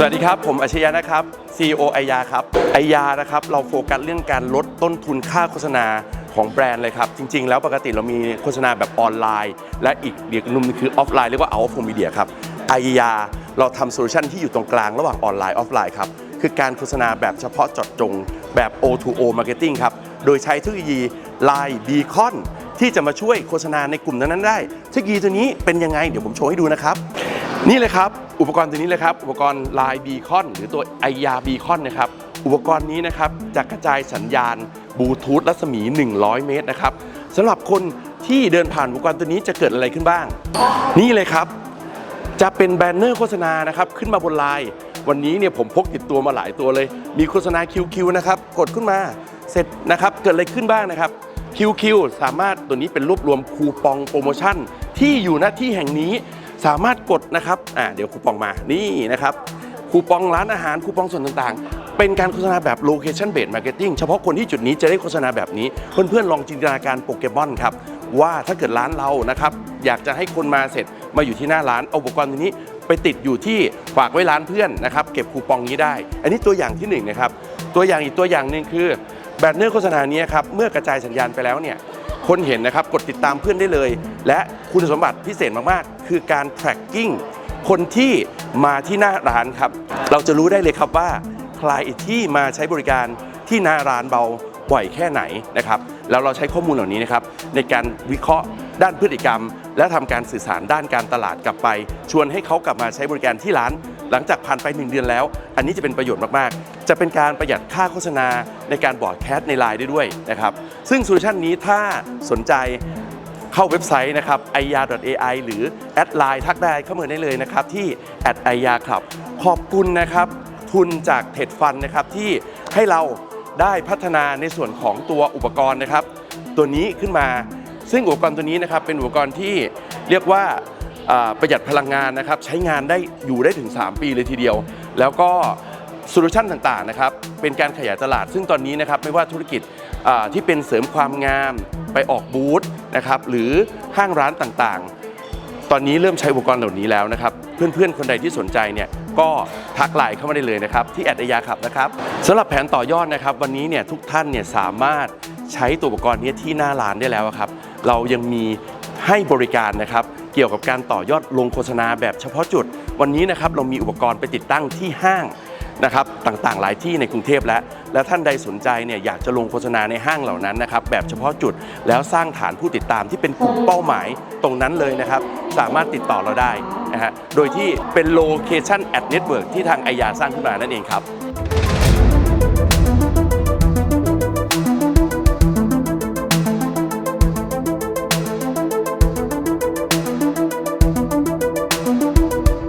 สวัสดีครับ ผมอาชยะนะครับ CEO ไอยาครับไอยานะครับ เราโฟกัสเรื่องการลดต้นทุนค่าโฆษณาของแบรนด์เลยครับ จริง ๆ แล้วปกติเรามีโฆษณาแบบออนไลน์ และอีกเดียกนุ่มคือออฟไลน์เรียกว่า out of home media ครับไอยาเราทำโซลูชันที่อยู่ตรงกลางระหว่างออนไลน์ออฟไลน์ครับคือการโฆษณาแบบเฉพาะเจาะจงแบบ O2O marketing ครับ โดยใช้เทคโนโลยี Line Beacon ที่จะมาช่วยโฆษณาในกลุ่มนั้นๆได้ เทคโนโลยีตัวนี้เป็นยังไง เดี๋ยวผมโชว์ให้ดูนะครับ นี่เลยครับ อุปกรณ์ตัวนี้เลยครับ อุปกรณ์ Line Beacon หรือตัวไอยา Beacon นะครับ อุปกรณ์นี้นะครับจะกระจายสัญญาณบลูทูธรัศมี 100 เมตรนะครับสำหรับคนที่เดินผ่านอุปกรณ์ตัวนี้จะเกิดอะไรขึ้นบ้าง นี่เลยครับ จะเป็นแบนเนอร์โฆษณานะครับ ขึ้นมาบนไลน์วันนี้เนี่ยผมพกติดตัวมาหลายตัวเลย มีโฆษณา QQ นะครับ กดขึ้นมาเสร็จนะครับ เกิดอะไรขึ้นบ้างนะครับ QQ สามารถตัวนี้เป็นรวบรวมคูปองโปรโมชั่นที่อยู่ณที่แห่งนี้ สามารถกดนะครับอ่าเดี๋ยวคูปองมานี่นะครับคูปองร้านอาหารคูปองส่วนต่างๆ เป็นการโฆษณาแบบ location based marketing เฉพาะคนที่จุดนี้จะได้โฆษณาแบบนี้ เพื่อนๆลองจินตนาการโปเกมอนครับว่าถ้าเกิดร้านเรานะครับอยากจะให้คนมาเสร็จมาอยู่ที่หน้าร้านเอาอุปกรณ์ตัวนี้ไปติดอยู่ที่ฝากไว้ร้านเพื่อนนะครับเก็บคูปองนี้ได้ อันนี้ตัวอย่างที่หนึ่งนะครับตัวอย่างอีกตัวอย่างหนึ่งคือแบนเนอร์โฆษณานี้ครับเมื่อกระจายสัญญาณไปแล้วเนี่ย คนเห็นนะครับกดติดตามเพื่อนได้เลย และคุณสมบัติพิเศษมากๆ คือการ tracking คนที่มาที่หน้าร้านครับ เราจะรู้ได้เลยครับว่าใครที่มาใช้บริการที่หน้าร้านเบาบ่อยแค่ไหนนะครับแล้วเราใช้ข้อมูลเหล่านี้นะครับในการวิเคราะห์ด้านพฤติกรรม และทำการสื่อสารด้านการตลาดกลับไป ชวนให้เขากลับมาใช้บริการที่ร้าน หลังจากผ่านไป 1 เดือนแล้ว อันนี้จะเป็นประโยชน์มากๆ จะเป็นการประหยัดค่าโฆษณาในการบอร์ดแคสในไลน์ได้ด้วยนะครับ ซึ่งโซลูชันนี้ถ้าสนใจเข้าเว็บไซต์นะครับ i y a ai หรือแอดไลน์ทักได้เข้ามาได้เลยนะครับ ที่ i y a ครับขอบคุณนะครับ ทุนจากเท็ดฟันนะครับที่ให้เราได้พัฒนาในส่วนของตัวอุปกรณ์นะครับ ตัวนี้ขึ้นมาซึ่งอุปกรณ์ตัวนี้นะครับเป็นอุปกรณ์ที่เรียกว่า ประหยัดพลังงานนะครับใช้งานได้อยู่ได้ถึง 3 ปีเลยทีเดียว แล้วก็โซลูชันต่างๆนะครับเป็นการขยายตลาด ซึ่งตอนนี้นะครับไม่ว่าธุรกิจที่เป็นเสริมความงามไปออกบูธนะครับหรือห้างร้านต่างๆ ตอนนี้เริ่มใช้อุปกรณ์เหล่านี้แล้วนะครับ เพื่อนๆ คนใดที่สนใจเนี่ยก็ทักไลน์เข้ามาได้เลยนะครับ ที่แอดไอยาขับนะครับสำหรับแผนต่อยอดนะครับ วันนี้เนี่ยทุกท่านเนี่ยสามารถใช้ตัวอุปกรณ์นี้ที่หน้าร้านได้แล้วครับ เรายังมีให้บริการนะครับ กี่ยวกับการต่อยอดลงโฆษณาแบบเฉพาะจุด วันนี้นะครับเรามีอุปกรณ์ไปติดตั้งที่ห้างนะครับต่างๆ หลายที่ในกรุงเทพและและท่านใดสนใจเนี่ยอยากจะลงโฆษณาในห้างเหล่านั้นนะครับแบบเฉพาะจุดแล้วสร้างฐานผู้ติดตามที่เป็นกลุ่มเป้าหมายตรงนั้นเลยนะครับ สามารถติดต่อเราได้นะฮะโดยที่เป็น location at network ที่ทางไอยาสร้างขึ้นมานั่นเองครับ